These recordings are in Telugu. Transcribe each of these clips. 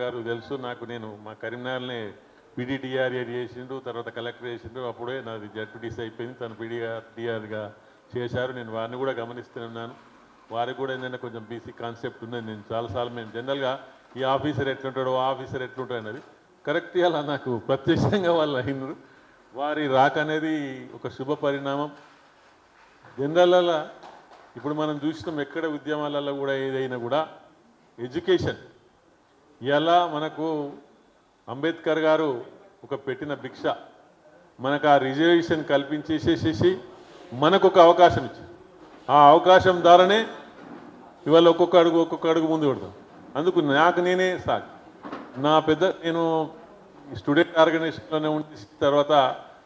గారు తెలుసు నాకు నేను మా కరీంనగర్ని పీడీటీఆర్ఏ చేసిండు తర్వాత కలెక్టర్ చేసిండు అప్పుడే నాది జడ్పీటీసీ అయిపోయింది. తను పీడీఆర్ చేశారు. నేను వారిని కూడా గమనిస్తున్నాను వారికి కూడా ఏంటంటే కొంచెం బీసీ కాన్సెప్ట్ ఉంది నేను చాలాసార్లు మేము జనరల్గా ఈ ఆఫీసర్ ఎట్లుంటాడో ఆ ఆఫీసర్ ఎట్లుంటాడు అనేది కరెక్ట్ అలా నాకు? ప్రత్యక్షంగా వాళ్ళు అయినారు. వారి రాక అనేది ఒక శుభ పరిణామం. జనరల్ ఇప్పుడు మనం చూసినాం ఎక్కడ ఉద్యమాలలో కూడా ఏదైనా కూడా ఎడ్యుకేషన్ ఇలా మనకు అంబేద్కర్ గారు ఒక పెట్టిన భిక్ష. మనకు ఆ రిజర్వేషన్ కల్పించేసేసేసి మనకు ఒక అవకాశం ఇచ్చి ఆ అవకాశం ద్వారానే ఇవాళ ఒక్కొక్క అడుగు ఒక్కొక్క అడుగు ముందు పెడతాం. అందుకు నాకు నేనే సాగు నా పెద్ద నేను స్టూడెంట్ ఆర్గనైజేషన్లోనే ఉండి తర్వాత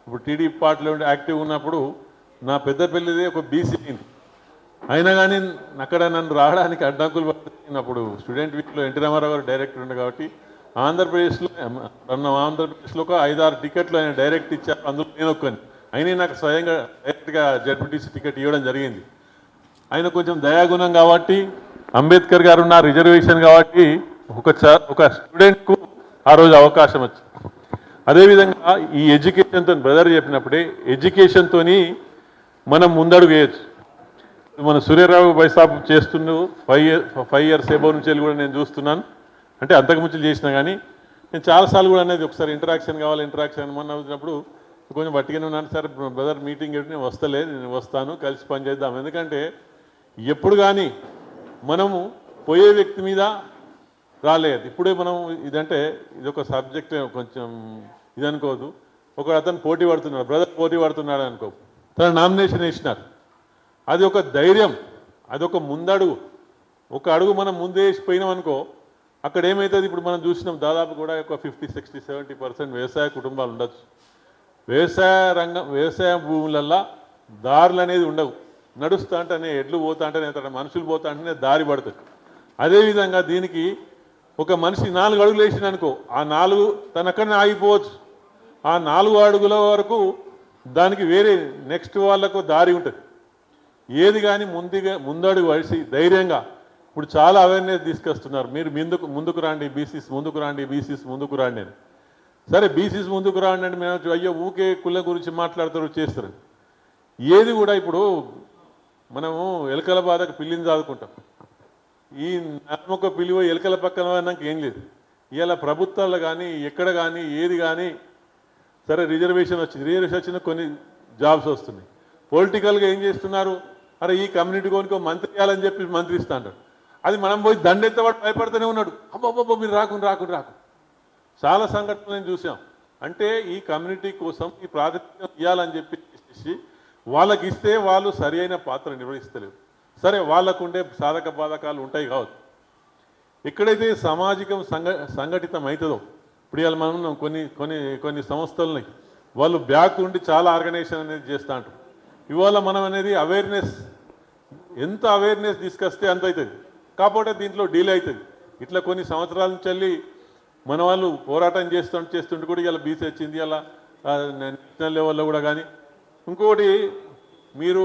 ఇప్పుడు టీడీపీ పార్టీలో ఉండి యాక్టివ్ ఉన్నప్పుడు నా పెద్ద పెళ్ళిదే ఒక బీసీ అయింది అయినా కానీ అక్కడ నన్ను రావడానికి అడ్డంకులు పడుతుంది అప్పుడు స్టూడెంట్ వీక్లో ఎన్టీ రామారావు గారు డైరెక్టర్ ఉండే కాబట్టి ఆంధ్రప్రదేశ్లో నన్ను ఆంధ్రప్రదేశ్లో ఒక ఐదారు టికెట్లు ఆయన డైరెక్ట్ ఇచ్చారు. అందులో నేను ఒక్కని. అయినా నాకు స్వయంగా డైరెక్ట్గా జడ్పీటీసీ టికెట్ ఇవ్వడం జరిగింది. ఆయన కొంచెం దయాగుణం కాబట్టి అంబేద్కర్ గారు ఉన్న రిజర్వేషన్ కాబట్టి ఒక ఒక స్టూడెంట్కు ఆ రోజు అవకాశం వచ్చింది. అదేవిధంగా ఈ ఎడ్యుకేషన్తో బ్రదర్ చెప్పినప్పుడే ఎడ్యుకేషన్తోని మనం ముందడుగు వేయచ్చు. మన సూర్యరావు బైసాబ్ చేస్తున్నావు five year five years above నుంచి వెళ్ళి కూడా నేను చూస్తున్నాను. అంటే అంతకుముందు చేసినా కానీ నేను చాలాసార్లు కూడా అనేది ఒకసారి ఇంటరాక్షన్ కావాలి ఇంటరాక్షన్ మొన్న వచ్చినప్పుడు కొంచెం బట్టిగానే ఉన్నాను. సార్ బ్రదర్ మీటింగ్ పెట్టి నేను వస్తలే నేను వస్తాను కలిసి పని చేద్దాం. ఎందుకంటే ఎప్పుడు కానీ మనము పోయే వ్యక్తి మీద రాలేదు. ఇప్పుడే మనం ఇదంటే ఇది ఒక సబ్జెక్ట్ కొంచెం ఇది అనుకోదు ఒక అతను పోటీ పడుతున్నాడు బ్రదర్ పోటీ పడుతున్నాడు అనుకో. తన నామినేషన్ వేసినారు. అది ఒక ధైర్యం అది ఒక ముందడుగు. ఒక అడుగు మనం ముందే వేసిపోయినాం అనుకో అక్కడ ఏమవుతుంది ఇప్పుడు మనం చూసినాం దాదాపు కూడా ఒక ఫిఫ్టీ సిక్స్టీ సెవెంటీ పర్సెంట్ వ్యవసాయ కుటుంబాలు ఉండొచ్చు. వ్యవసాయ రంగం వ్యవసాయ భూములల్లో దారులు అనేది ఉండవు. నడుస్తా అంటేనే ఎడ్లు పోతా అంటేనే తన మనుషులు పోతా అంటేనే దారి పడుతుంది అదేవిధంగా దీనికి ఒక మనిషి నాలుగు అడుగులు వేసిన అనుకో ఆ నాలుగు తనక్కడనే ఆగిపోవచ్చు. ఆ నాలుగు అడుగుల వరకు దానికి వేరే నెక్స్ట్ వాళ్ళకు దారి ఉంటుంది. ఏది కానీ ముందుగా ముందడుగు వయసి ధైర్యంగా ఇప్పుడు చాలా అవేర్నెస్ తీసుకొస్తున్నారు. మీరు ముందుకు ముందుకు రండి బీసీస్ ముందుకు రండి బీసీస్ ముందుకు రండి అని. సరే బీసీస్ ముందుకు రాండి అంటే మేము అయ్యో ఊకే కుల గురించి మాట్లాడతారు చేస్తారు. ఏది కూడా ఇప్పుడు మనము ఎలకల బాధకు పిల్లిని చదువుకుంటాం ఈ నమ్మక పిలువ ఎలకల పక్కన నాకు ఏం లేదు. ఇలా ప్రభుత్వాలు కానీ ఎక్కడ కానీ ఏది కానీ సరే రిజర్వేషన్ వచ్చింది. రిజర్వేషన్ వచ్చిన కొన్ని జాబ్స్ వస్తున్నాయి. పొలిటికల్గా ఏం చేస్తున్నారు? అరే ఈ కమ్యూనిటీ కోనికో మంత్రి ఇవ్వాలని చెప్పి మంత్రి ఇస్తా అంటాడు అది మనం పోయి దండెత్తవాడు భయపడుతూనే ఉన్నాడు. అబ్బబ్బబ్బో మీరు రాకుండా రాకుండా రాకుండా చాలా సంఘటనలు నేను చూసాం అంటే ఈ కమ్యూనిటీ కోసం ఈ ప్రాతినిధ్యం ఇవ్వాలని చెప్పి వాళ్ళకి ఇస్తే వాళ్ళు సరి అయిన పాత్ర నిర్వహిస్తలేరు. సరే వాళ్ళకు ఉండే సాధక బాధకాలు ఉంటాయి కావచ్చు. ఎక్కడైతే సామాజికం సంఘ సంఘటితం అవుతుందో ఇప్పుడు ఇవాళ మనం కొన్ని కొన్ని కొన్ని సంస్థలని వాళ్ళు బ్యాక్ ఉండి చాలా ఆర్గనైజేషన్ అనేది చేస్తూ ఉంటారు ఇవాళ మనం అనేది అవేర్నెస్ ఎంత అవేర్నెస్ తీసుకొస్తే అంత అవుతుంది. కాకపోతే దీంట్లో డీల్ అవుతుంది. ఇట్లా కొన్ని సంవత్సరాల నుంచి వెళ్ళి మన వాళ్ళు పోరాటం చేస్తుంటే చేస్తుంటే కూడా ఇలా బీసీ వచ్చింది. అలా నేషనల్ లెవెల్లో కూడా కానీ. ఇంకొకటి మీరు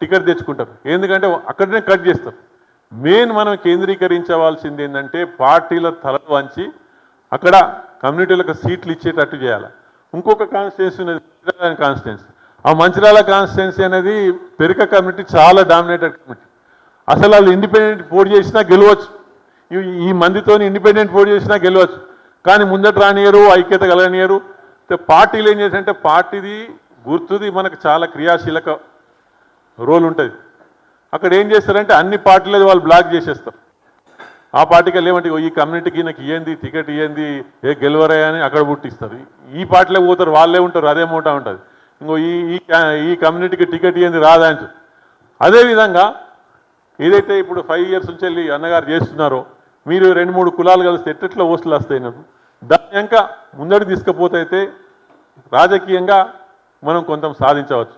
టికెట్ తెచ్చుకుంటారు. ఎందుకంటే అక్కడనే కట్ చేస్తారు. మెయిన్ మనం కేంద్రీకరించవలసింది ఏంటంటే పార్టీల తలలు వంచి అక్కడ కమ్యూనిటీలకు సీట్లు ఇచ్చేటట్టు చేయాలి. ఇంకొక కాన్స్టిట్యున్సీ ఉన్నది కాన్స్టిట్యున్సీ ఆ మంచిర్యాల కాన్స్టిట్యున్సీ అనేది పెరిక కమ్యూనిటీ చాలా డామినేటెడ్ కమిటీ. అసలు వాళ్ళు ఇండిపెండెంట్ పోటీ చేసినా గెలవచ్చు. ఈ- మందితో ఇండిపెండెంట్ పోటీ చేసినా గెలవచ్చు. కానీ ముందట రానియరు ఐక్యత కలగనియరు. పార్టీలు ఏం చేసంటే పార్టీది గుర్తుది మనకు చాలా క్రియాశీలక రోల్ ఉంటుంది. అక్కడ ఏం చేస్తారంటే అన్ని పార్టీలది వాళ్ళు బ్లాక్ చేసేస్తారు. ఆ పార్టీకి వెళ్ళేమంటే ఈ కమ్యూనిటీకి నాకు ఇయ్యంది టికెట్ ఇయ్యంది ఏ గెలవరా అని అక్కడ పుట్టిస్తారు. ఈ పార్టీలో పోతారు వాళ్ళే ఉంటారు అదే మూట ఉంటుంది. ఇంకో ఈ ఈ కమ్యూనిటీకి టికెట్ ఇవ్వండి రాదా అని అదేవిధంగా ఏదైతే ఇప్పుడు ఫైవ్ ఇయర్స్ నుంచి వెళ్ళి అన్నగారు చేస్తున్నారో మీరు రెండు మూడు కులాలు కలిస్తే ఎట్టెట్లా ఓట్లు వస్తాయి నాకు? దాని ఇంకా ముందడి తీసుకపోతే రాజకీయంగా మనం కొంత సాధించవచ్చు.